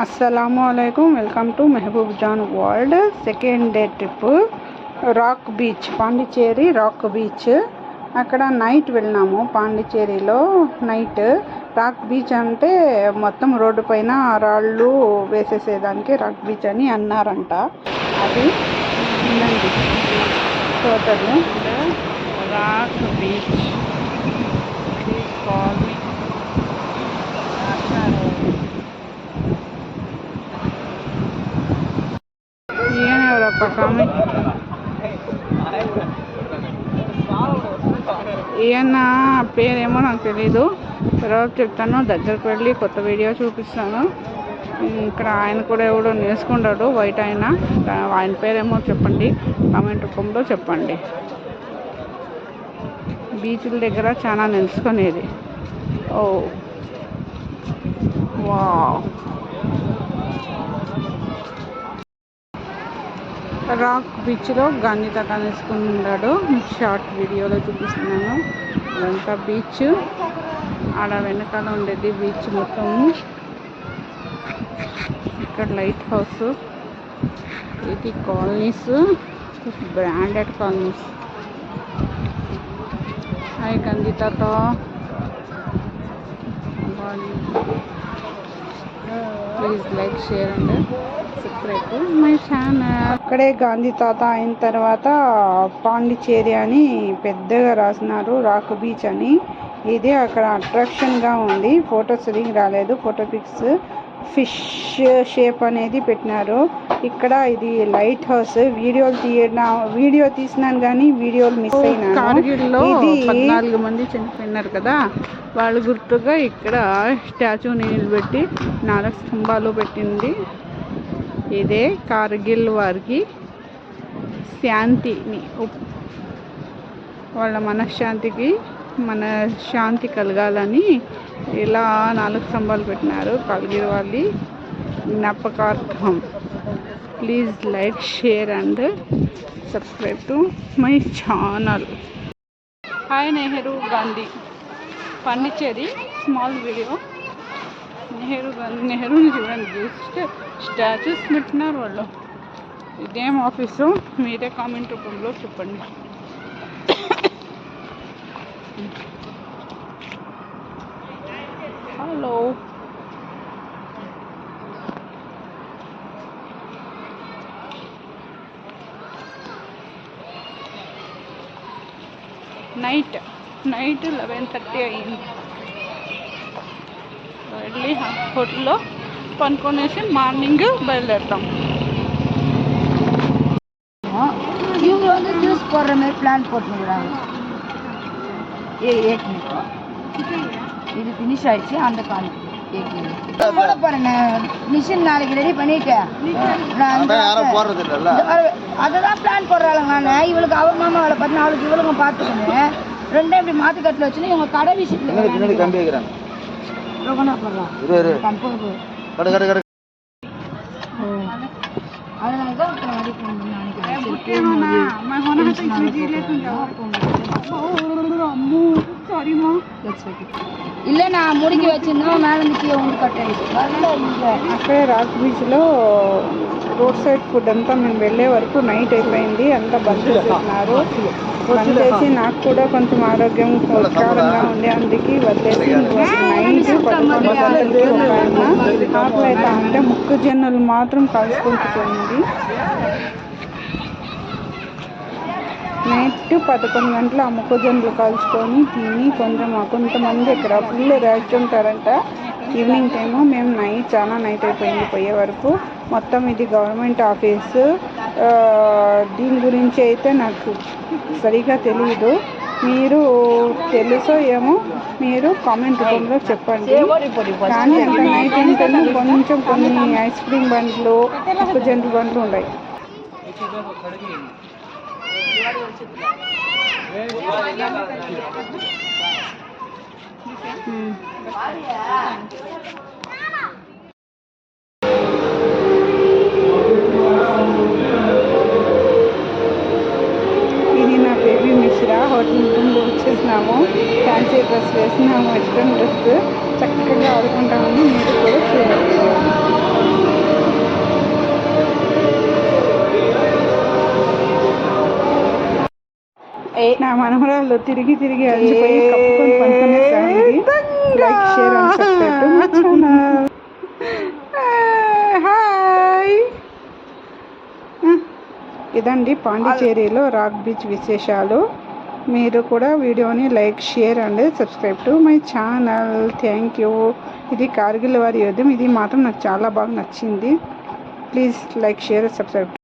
అస్సలాము అలైకుం welcome to Mehboob Jan world. Second day trip. Rock beach Pondicherry rock beach. అక్కడ night వెళ్ళినాము పాండిచ్చేరిలో night. Rock beach అంటే మొత్తం రోడ్డు పైన రాళ్ళు వేసేసేదానికి రాక్ బీచ్ అని అన్నారంట. అది టోటల్ రాక్ బీచ్. కాల్ ఈయన స్వామి. ఈయన పేరేమో నాకు తెలీదు. తర్వాత చెప్తాను. దగ్గరికి వెళ్ళి కొత్త వీడియో చూపిస్తాను. ఇక్కడ ఆయన కూడా ఎవడో నేర్చుకుంటాడు వైట్ ఆయన. ఆయన పేరేమో చెప్పండి. కామెంట్ రూపంలో చెప్పండి. బీచ్ల దగ్గర చాలా నిలుచుకునేది ఓ వా రాక్ బీచ్లో గాంధీ తాత ఉన్నాడు షార్ట్ వీడియోలో చూపిస్తున్నాను. అదంతా బీచ్. ఆడ వెనకాల ఉండేది బీచ్ మొత్తం. ఇక్కడ లైట్ హౌస్. ఇది colonies. Branded colonies. Hi Gandhi please like share and subscribe my channel అక్కడే గాంధీ తాత అయిన తర్వాత పాండిచేరి అని పెద్దగా రాసినారు రాక్ బీచ్ అని. ఇది అక్కడ అట్రాక్షన్గా ఉంది. ఫోటోస్ సరిగ్గా రాలేదు ఫోటో పిక్స్ ఫిష్ షేప్ అనేది పెట్టినారు. ఇక్కడ ఇది లైట్ హౌస్. వీడియోలు తీయడం వీడియో తీసినాను కానీ వీడియోలు మిస్ అయినా కార్గిల్లో పద్నాలుగు మంది చనిపోయినారు కదా వాళ్ళ గుర్తుగా ఇక్కడ స్టాచ్యూని నిలబెట్టి నాలుగు స్తంభాలు పెట్టింది. ఇదే కార్గిల్ వారికి శాంతిని వాళ్ళ మనశ్శాంతికి మన శాంతి కలగాలని ఇలా నాలుగు స్తంభాలు పెట్టినారు. కార్గిల్ వాళ్ళి జ్ఞాపకార్థం. Please like share and subscribe to my channel. Hi Nehru Gandhi. పండిచ్చేది small video. Nehru Gandhi నెహ్రూని చూడండి. జస్ట్ స్టాచ్యూస్ పెట్టినారు వాళ్ళు. ఇదేం ఆఫీసు? మీరే కామెంట్ రూపంలో చెప్పండి. Hello. Night night eleven thirty అయింది వెళ్ళి హోటల్లో పనుకొనేసి మార్నింగ్ బయలుదేరుతాం ఇవ్వ చూసుకోర్రమే ప్లాన్ పోతున్నాం ఏ ఏక్ இது ஃபினிஷ் ஆயிடுச்சு அந்த கால். போட பாருங்க. மிஷின் நாளைக்கு ரெடி பண்ணிட்டேன் அதுதான் பிளான் போடுறாளுங்க நான் இவளுக்கு அவர் மாமா வேலை பார்த்து அவளுக்கு இவளுங்க பார்த்துக்கோங்க ரெண்டும் இப்படி மாத்து கட்டில் வச்சுன்னு இவங்க கடை விஷயத்தில் கம்பி வைக்கிறாங்க. அதனால நினைக்கிறேன் ఇల్లేనా మూడికి వచ్చిందో మేడంకి ఉండి అక్కడే రాక్ బీచ్లో రోడ్ సైడ్ ఫుడ్ అంతా మేము వెళ్ళే వరకు నైట్ అయిపోయింది అంతా బంద్ చేస్తున్నారు బంద్ చేసి నాకు కూడా కొంచెం ఆరోగ్యం ఉత్సాహంగా ఉండే అందుకే వదిలేసి నైట్ ఆకలి అయితే అంటే ముక్కు జన్నులు మాత్రం కలుసుకుంటుంది నైట్ పదకొండు గంటల ఆ కలుసుకొని కాల్చుకొని తిని కొంచెం కొంతమంది ఇక్కడ ఫుల్ ర్యాష్ ఉంటారంట. ఈవినింగ్ టైము మేము నైట్ చాలా నైట్ అయిపోయింది పోయే వరకు. మొత్తం ఇది గవర్నమెంట్ ఆఫీసు దీని గురించి అయితే నాకు సరిగా తెలియదు మీరు తెలుసో ఏమో మీరు కామెంట్ రూపంలో చెప్పండి. కానీ అంత నైట్ ఉంటేనే కొంచెం కొన్ని ఐస్ క్రీమ్ బండ్లు మొక్కజొన్న బండ్లు ఉన్నాయి. ఇది నా బేబీ మిశ్రా. హోటల్ రూమ్లో వచ్చేసినాము. ఫ్యాన్సీ డ్రెస్ వేసినాము. వెస్ట్రన్ డ్రెస్ చక్కగా ఆడుకుంటామని మీరు కూడా చూడండి నా మనమరాలు తిరిగి తిరిగి అలసిపోయి కప్పుకొని పనుకునే like share and subscribe to my channel. Hi. ఇదండి పాండిచేరిలో రాక్ బీచ్ విశేషాలు. మీరు కూడా వీడియోని like share and subscribe to my channel. Thank you. ఇది కార్గిల్ వారి యుద్ధం. ఇది మాత్రం నాకు చాలా బాగా నచ్చింది. Please like share subscribe.